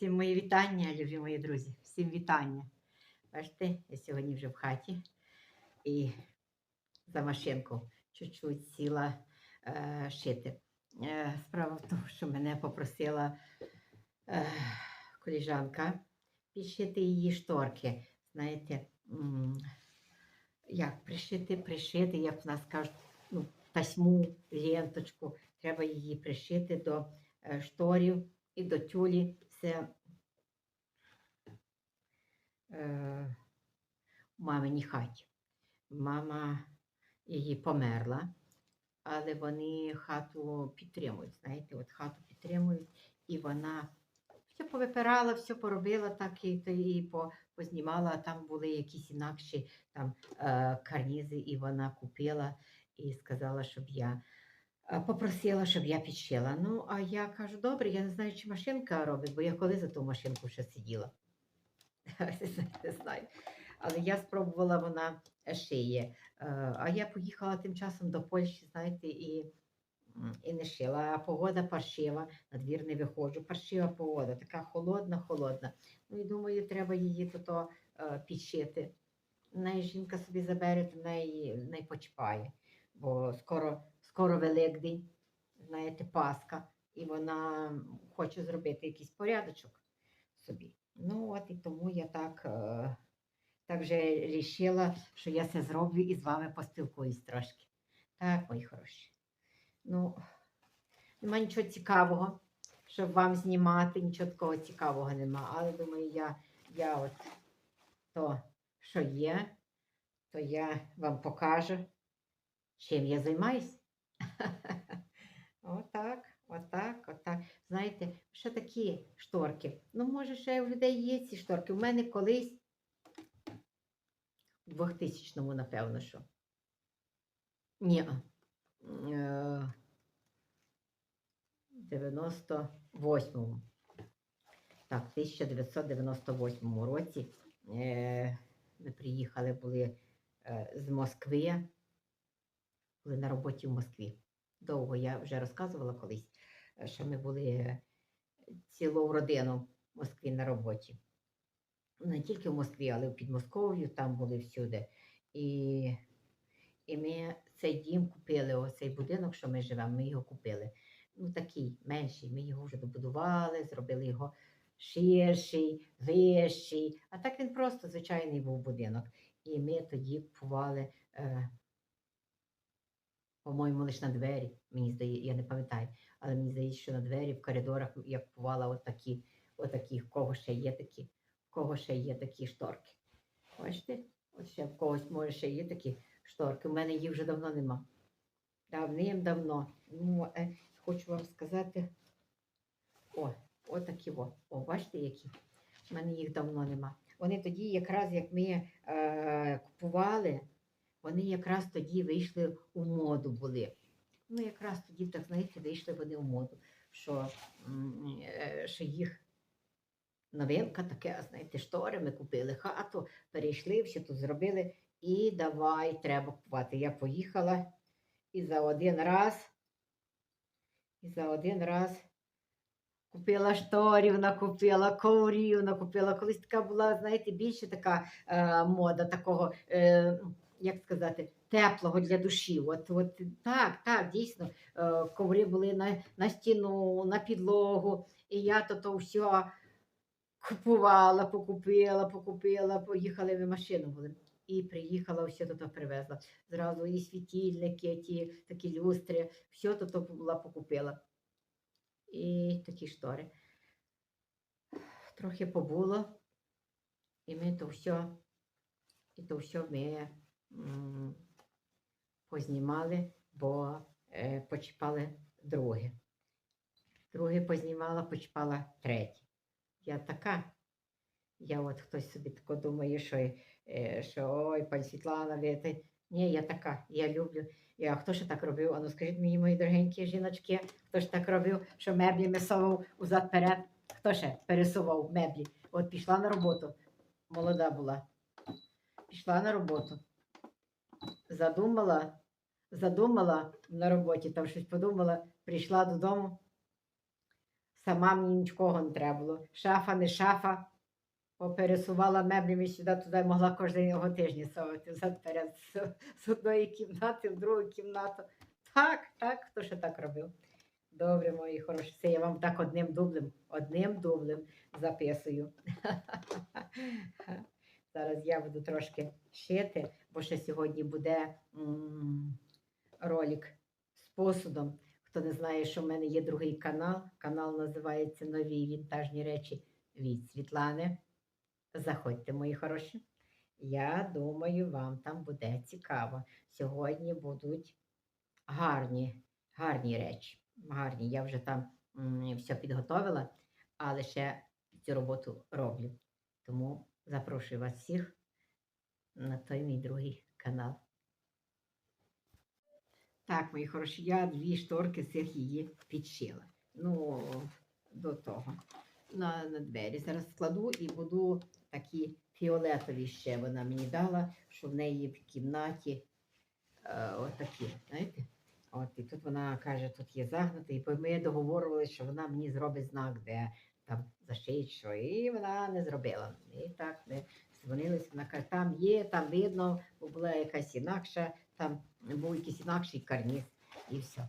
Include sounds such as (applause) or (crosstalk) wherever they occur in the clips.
Всім мої вітання, любі мої друзі. Всім вітання. Бачите, я сьогодні вже в хаті і за машинку чуть-чуть сіла е, шити. Е, справа в тому, що мене попросила е, коліжанка підшити її шторки. Знаєте, м, як пришити, пришити, як в нас кажуть, ну, тасьму, ленточку. Треба її пришити до е, шторів і до тюлі. Це е, в маминій хаті. Мама її померла, але вони хату підтримують. Знаєте, от хату підтримують, і вона все повипирала, все поробила так і, то по, познімала. Там були якісь інакші там, е, карнізи, і вона купила і сказала, щоб я попросила, щоб я підшила. Ну, а я кажу, добре, я не знаю, чи машинка робить, бо я коли за ту машинку ще сиділа. (laughs) Не знаю. Але я спробувала, вона шиє. Е, А я поїхала тим часом до Польщі, знаєте, і, і не шила. А погода паршива, на двір не виходжу. Паршива погода, така холодна, холодна. Ну і думаю, треба її то підшити. В неї жінка собі забере, то неї в неї почіпає. Бо скоро, скоро Великдень, знаєте, Пасха, і вона хоче зробити якийсь порядочок собі. Ну, от і тому я так, е, так вже рішила, що я це зроблю і з вами поспілкуюсь трошки. Так, мої хороші. Ну, нема нічого цікавого, щоб вам знімати, нічого такого цікавого нема. Але думаю, я, я от то, що є, то я вам покажу, чим я займаюсь. (laughs) Отак, отак, отак. Знаєте, ще такі шторки. Ну, може, ще у людей є ці шторки. У мене колись у 2000-му, напевно, що. Ні. е, 98-му. Так, в 1998 році е, ми приїхали були е, з Москви, були на роботі в Москві. Довго я вже розказувала колись, е, що ми були е, цілу родину в Москві на роботі. Не тільки в Москві, але в Підмосков'ю, там були всюди. І, і ми цей дім купили, оцей будинок, що ми живемо, ми його купили. Ну, такий менший. Ми його вже добудували, зробили його ширший, вищий. А так він просто звичайний був будинок. І ми тоді купували, е, по-моєму, лише на двері. Мені здається, я не пам'ятаю, але мені здається, що на двері в коридорах я купувала отакі, отакі, в кого ще є такі, в кого ще є такі шторки. Бачите? От ще в когось може ще є такі шторки. У мене їх вже давно нема. Давним-давно. Ну, е, хочу вам сказати. О, отакі о. О, бачите, які? У мене їх давно нема. Вони тоді, якраз як ми е, купували, вони якраз тоді вийшли у моду були. Ну, якраз тоді, так знаєте, вийшли вони у моду, що, е, що їх новинка таке, знаєте, штори, ми купили хату, перейшли, все тут зробили, і давай, треба купувати. Я поїхала і за один раз, і за один раз купила шторів, накупила коврів, накупила. Колись така була, знаєте, більше така е, мода такого, е, як сказати, теплого для душі. От, от так, так, дійсно, е, коври були на, на стіну, на підлогу. І я то, то все купувала, покупила, покупила, поїхали ми машину були. І приїхала, все тут привезла. Зразу і світильники, ті такі люстри, все тут була покупила. І такі штори. Трохи побуло, і ми то все, і то все ми познімали, бо е, почіпали друге. Друге познімала, почіпала третє. Я така. Я от хтось собі тако думає, що, е, що ой, пані Світлана, ви те. Ні, я така, я люблю. А хто ж так робив? Ану, скажіть мені, мої дорогенькі жіночки, хто ж так робив, що меблі месовував узад перед? Хто ще пересував меблі? От пішла на роботу, молода була. Пішла на роботу. Задумала, задумала на роботі, там щось подумала, прийшла додому, Сама мені нічого не треба було. Шафа, не шафа. Попересувала меблями сюди, туди могла кожного тижня совати взад перед з, з одної кімнати в другу кімнату. Так, так, хто ще так робив? Добре, мої хороші, це я вам так одним дублем, одним дублем записую. (laughs) Зараз я буду трошки шити, бо ще сьогодні буде ролик з посудом. Хто не знає, що в мене є другий канал. Канал називається Нові вінтажні речі від Світлани. Заходьте, мої хороші. Я думаю, вам там буде цікаво. Сьогодні будуть гарні, гарні речі. Гарні. Я вже там м, все підготовила, але ще цю роботу роблю. Тому запрошую вас всіх на той мій другий канал. Так, мої хороші, я дві шторки цих її підшила. Ну, до того. На, на двері. Зараз складу і буду такі фіолетові ще вона мені дала, що в неї в кімнаті е, отакі, знаєте? От, і тут вона каже, тут є загнути, і ми договорювалися, що вона мені зробить знак, де там зашиють що, і вона не зробила. І так ми дзвонилися, вона каже, там є, там видно, бо була якась інакша, там був якийсь інакший карніз, і все.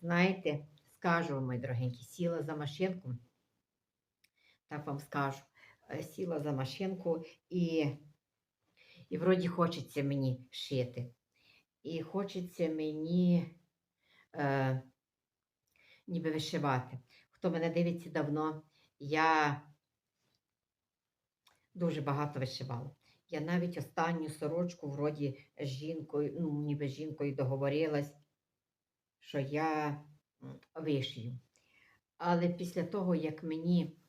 Знаєте, скажу вам, мої дорогенькі, сіла за машинку, так вам скажу, е, сіла за машинку і, і вроді хочеться мені шити. І хочеться мені е, ніби вишивати. Хто мене дивиться давно, я дуже багато вишивала. Я навіть останню сорочку вроді з жінкою, ну, ніби з жінкою договорилась, що я вишию. Але після того, як мені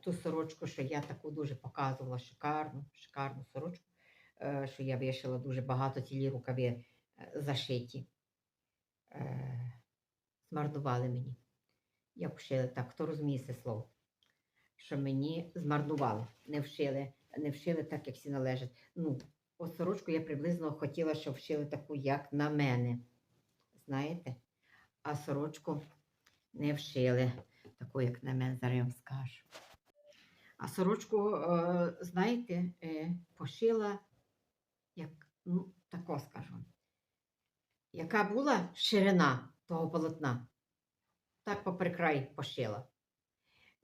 ту сорочку, що я таку дуже показувала, шикарну, шикарну сорочку, е, що я вишила дуже багато цілі рукави е, зашиті, е, змарнували мені. Я вшила так, хто розуміє це слово? Що мені змарнували, не вшили, не вшили так, як всі належать. Ну, от сорочку я приблизно хотіла, щоб вшили таку, як на мене. Знаєте? А сорочку не вшили таку, як на мене, зараз я вам скажу. А сорочку, е, знаєте, е, пошила, як, ну, тако скажу. Яка була ширина того полотна, так попри край пошила.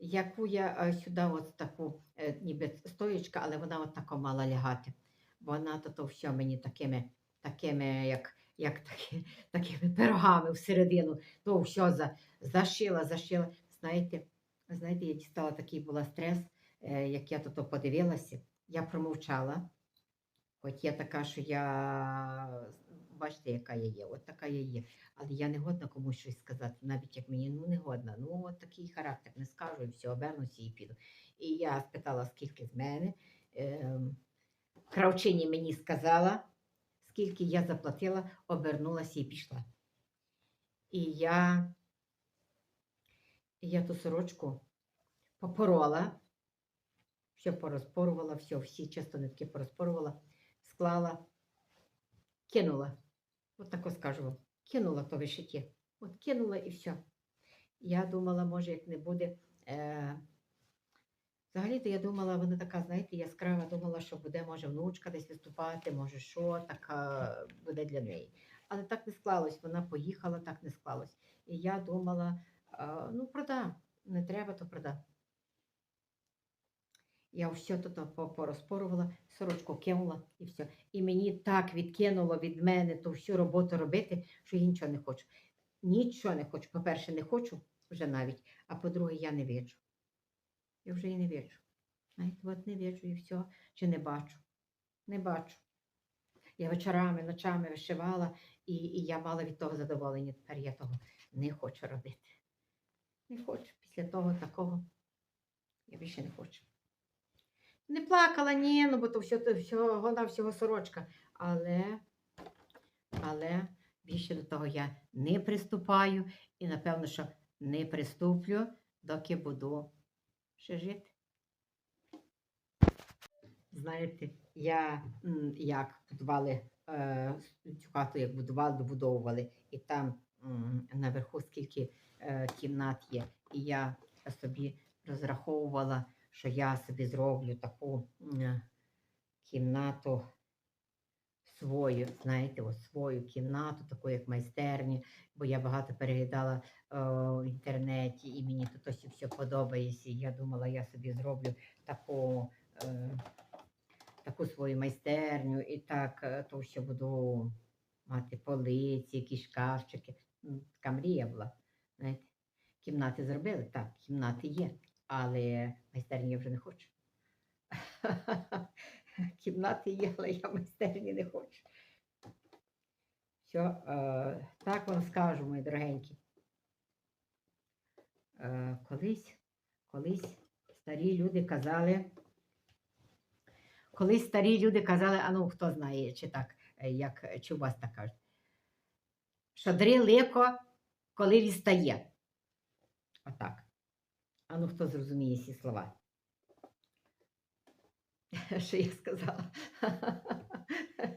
Яку я е, сюди от таку, е, ніби стоєчка, але вона от тако мала лягати. Вона то, то все мені такими, такими, як, як такі, (laughs) такими пирогами всередину, то все за, зашила, зашила. Знаєте, знаєте, я дістала такий була стрес, е, як я то, то подивилася, я промовчала. Хоч я така, що я бачите, яка я є, от така я є. Але я не годна комусь щось сказати, навіть як мені ну не годна. Ну, от такий характер, не скажу і все, обернуся і піду. І я спитала, скільки з мене. Ем, Кравчині мені сказала, скільки я заплатила, обернулася і пішла. І я, я ту сорочку попорола, все порозпорувала, все, всі часто нитки порозпорувала, склала, кинула. От тако скажу вам. Кинула то вишиття. От кинула і все. Я думала, може, як не буде. Е... Взагалі-то я думала, вона така, знаєте, яскрава, думала, що буде, може, внучка десь виступати, може, що така буде для неї. Але так не склалось, вона поїхала, так не склалось. І я думала, е, ну, продам, не треба, то продам. Я все тут порозпорувала, сорочку кинула і все. І мені так відкинуло від мене ту всю роботу робити, що я нічого не хочу. Нічого не хочу. По-перше, не хочу вже навіть, а по-друге, я не віджу. Я вже і не. Знаєте, от не віджу і все, чи не бачу. Не бачу. Я вечорами, ночами вишивала, і, і я мала від того задоволення. Тепер я того не хочу робити. Не хочу. Після того такого я більше не хочу. Не плакала, ні, ну бо то все, всього на всього сорочка. Але, але більше до того я не приступаю і, напевно, що не приступлю, доки буду ще жити. Знаєте, я як будували е, цю хату, як будували, добудовували, і там м, наверху скільки е, кімнат є. І я собі розраховувала, що я собі зроблю таку кімнату свою, знаєте, от свою кімнату, таку як майстерні, бо я багато переглядала е, в інтернеті, і мені тут ось все подобається. І я думала, я собі зроблю таку, е, таку свою майстерню, і так, е, то що буду мати полиці, якісь шкафчики. Така мрія була. Знаєте. Кімнати зробили? Так, кімнати є, але майстерні я вже не хочу. (laughs) Кімнати є, але я майстерні не хочу. Все, так вам скажу, мої дорогенькі. Е, колись, колись старі люди казали, колись старі люди казали, а ну хто знає, чи так, е, як, чи у вас так кажуть, шадри лико, коли відстає. Отак. А ну хто зрозуміє ці слова? (laughs) Що я сказала? (laughs)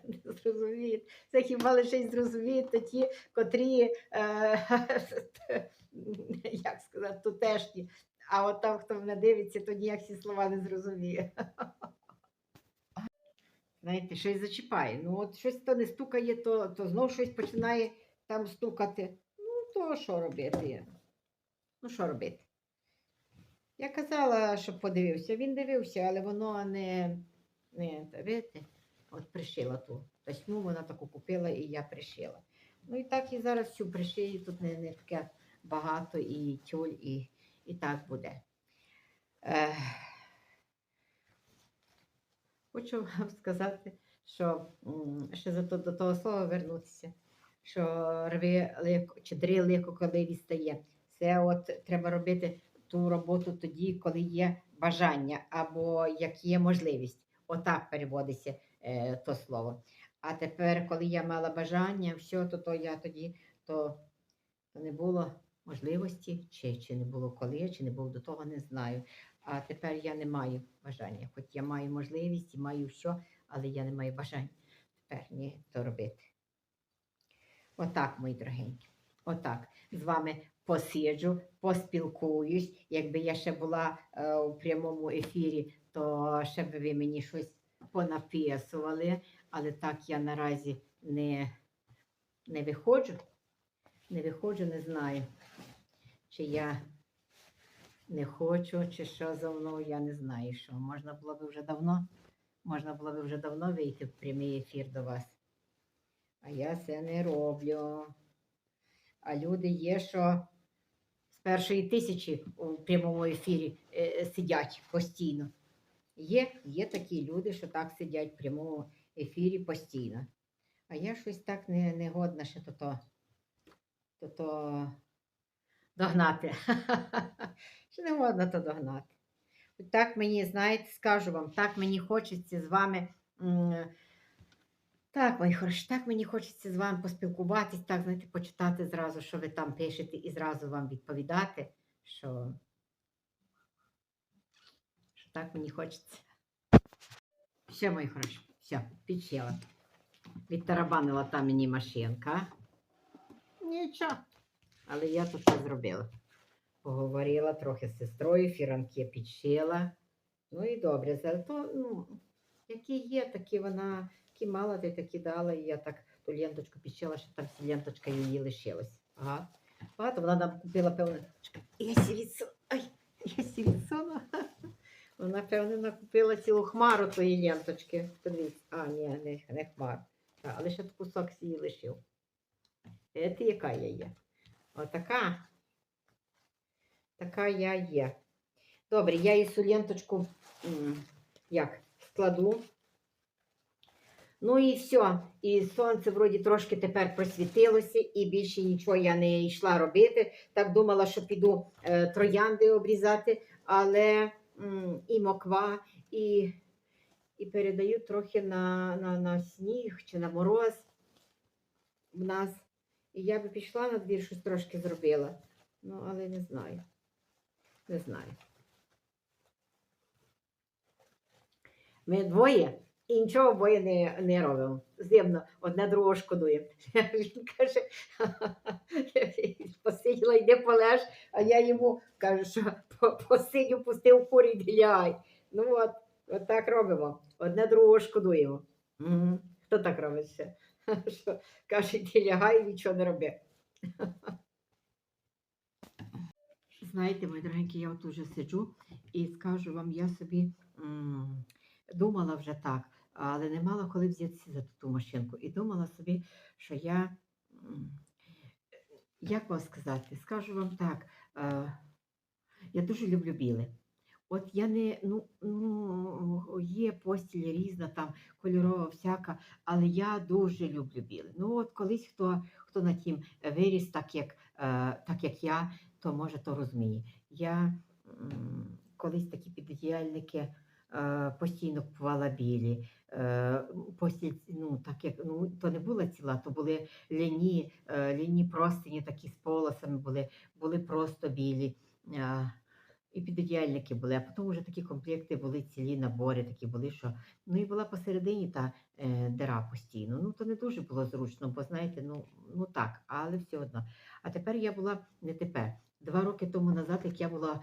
Не зрозуміють. Це хіба лише й зрозуміють ті, котрі, е, (laughs) як сказати, тутешні. А от там, хто мене дивиться, то ніяк ці слова не зрозуміє. Знаєте, щось зачіпає. Ну, от щось то не стукає, то, то знов щось починає там стукати. Ну, то що робити? Ну, що робити? Я казала, щоб подивився. Він дивився, але воно не, не видите, от пришила ту тасьму, вона таку купила і я пришила. Ну і так і зараз всю пришию, тут не, не таке багато і тюль, і, і так буде. Ех. Хочу вам сказати, що ще за то, до того слова вернутися, що рви лико, чи дри лико, коли відстає. Це от треба робити ту роботу тоді, коли є бажання або як є можливість. Отак переводиться е, то слово. А тепер, коли я мала бажання, все, то, то я тоді то, то не було можливості, чи, чи не було коли, чи не було до того, не знаю. А тепер я не маю бажання. Хоч я маю можливість і маю все, але я не маю бажання тепер ні то робити. Отак, мої дорогенькі. Отак. З вами посиджу, поспілкуюсь. Якби я ще була е, у прямому ефірі, то ще б ви мені щось понаписували. Але так я наразі не, не виходжу. Не виходжу, не знаю, чи я не хочу, чи що за мною, я не знаю, що. Можна було б вже давно, можна було б вже давно вийти в прямий ефір до вас. А я це не роблю. А люди є, що першої тисячі у прямому ефірі е, сидять постійно. Є, є такі люди, що так сидять в прямому ефірі постійно. А я щось так не, не годна ще то-то, то-то догнати. (laughs) Ще не годна то догнати. Так мені, знаєте, скажу вам, так мені хочеться з вами. Так, мої хороші, так мені хочеться з вами поспілкуватись, так, знаєте, почитати зразу, що ви там пишете, і зразу вам відповідати, що, що так мені хочеться. Все, мої хороші, все, підсіла. Відтарабанила там мені машинка. Нічого. Але я тут все зробила. Поговорила трохи з сестрою, фіранки підшила. Ну і добре, зато, ну, які є, такі вона, які мала, ти такі дала, і я так ту ленточку підшила, що там ленточка її лишилась. Ага. Багато вона нам купила, певно, я сі відсуну, ай, я сі. (laughs) Вона, певно, накупила цілу хмару тої ленточки. Подивіться, а, ні, не, не хмару. Так, але ще кусок її лишив. Це яка я є? Отака. Така я є. Добре, я її цю ленточку як складу. Ну і все. І сонце вроді трошки тепер просвітилося, і більше нічого я не йшла робити. Так думала, що піду е, троянди обрізати, але м, і моква, і, і передаю трохи на, на, на сніг чи на мороз в нас. І я би пішла на двір, щось трошки зробила. Ну, але не знаю. Не знаю. Ми двоє, І нічого обоє не, не робимо. Зимно, одне другого шкодуємо. (laughs) Він каже, (laughs) посиділа, йди полеж, а я йому кажу, що «По- посидю, пустив курі біляй. Ну от, от так робимо. Одне другого шкодуємо. Мгм. Хто так робить ще? (laughs) Що, каже, йди лягай, нічого не роби. Знаєте, мої дорогенькі, я от уже сиджу і скажу вам, я собі м, думала вже так, але не мала коли взятися за ту машинку. І думала собі, що я, як вам сказати, скажу вам так, е, я дуже люблю біле. От я не, ну, ну, є постіль різна, там кольорова всяка, але я дуже люблю біле. Ну, от колись хто, хто на тім виріс, так як, е, так як я, то може то розуміє. Я колись такі піддіяльники е, постійно купувала білі. Е, постіль, ну, так як, ну, то не була ціла, то були ляні, е, ляні простині такі з полосами були, були просто білі. Е, і підодіяльники були, а потім вже такі комплекти були, цілі набори такі були, що ну і була посередині та е, дира постійно. Ну то не дуже було зручно, бо знаєте, ну, ну так, але все одно. А тепер я була не тепер. Два роки тому назад, як я була е,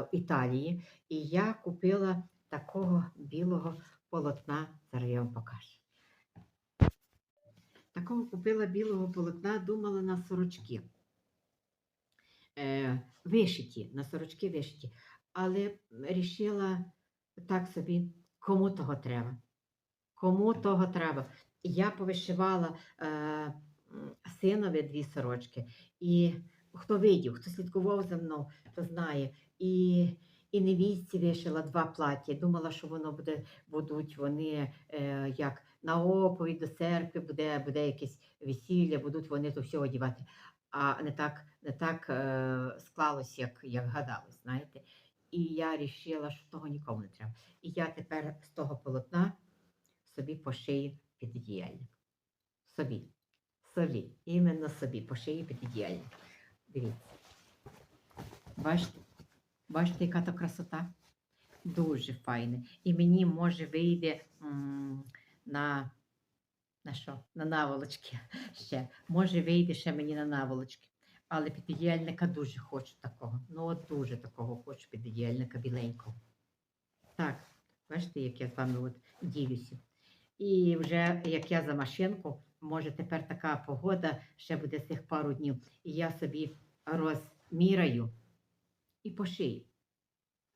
в Італії, і я купила такого білого полотна. Зараз я вам покажу. Такого купила білого полотна, думала на сорочки. Е, вишиті, на сорочки вишиті. Але рішила так собі, кому того треба. Кому того треба. Я повишивала е, синові дві сорочки. І хто видів, хто слідкував за мною, то знає. І, і невістці вишила два плаття. Думала, що воно буде, будуть вони е, як на оповідь до церкви, буде, буде якесь весілля, будуть вони то все одягати. А не так, не так е, склалось, як, як гадалось, знаєте. І я вирішила, що того нікому не треба. І я тепер з того полотна собі пошию піддіяльник. Собі. Собі. Іменно собі пошию піддіяльник. Дивіться. Бачите? Бачите, яка то красота? Дуже файне. І мені може вийде на, на що? На наволочки (laughs) ще. Може вийде ще мені на наволочки. Але піддіяльника дуже хочу такого. Ну, от дуже такого хочу піддіяльника біленького. Так, бачите, як я з вами от ділюся. І вже як я за машинку, може тепер така погода, ще буде цих пару днів, і я собі розміряю і пошию.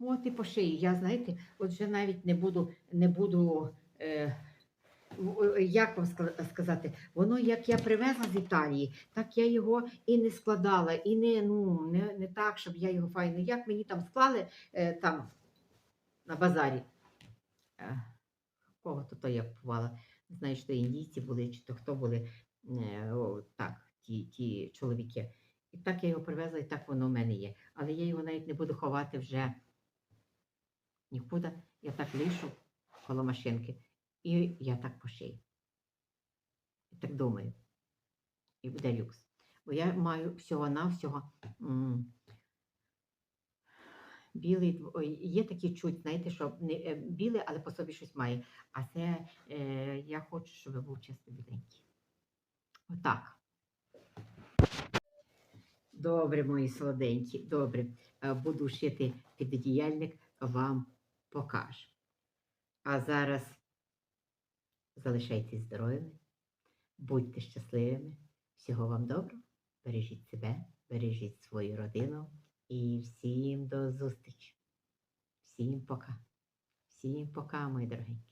От і пошию. Я, знаєте, от вже навіть не буду, не буду. Е, як вам сказати, воно як я привезла з Італії, так я його і не складала, і не, ну, не, не так, щоб я його файно. Як мені там склали е, там на базарі. Е, кого то, то я купувала? Не знаю, що індійці були, чи то хто були е, о, так, ті, ті чоловіки. І так я його привезла, і так воно в мене є. Але я його навіть не буду ховати вже нікуди. Я так лишу коло машинки. І я так пошию. І так думаю. І буде люкс. Бо я маю всього-навсього білий, є такі чуть, знаєте, що не е, біле, але по собі щось має. А це е, я хочу, щоб був чисто біленький. Отак. Добре, мої солоденькі, добре. Е, Буду шити підодіяльник, вам покажу. А зараз залишайтесь здоровими, будьте щасливими. Всього вам доброго. Бережіть себе, бережіть свою родину і всім до зустрічі. Всім пока. Всім пока, мої дорогенькі.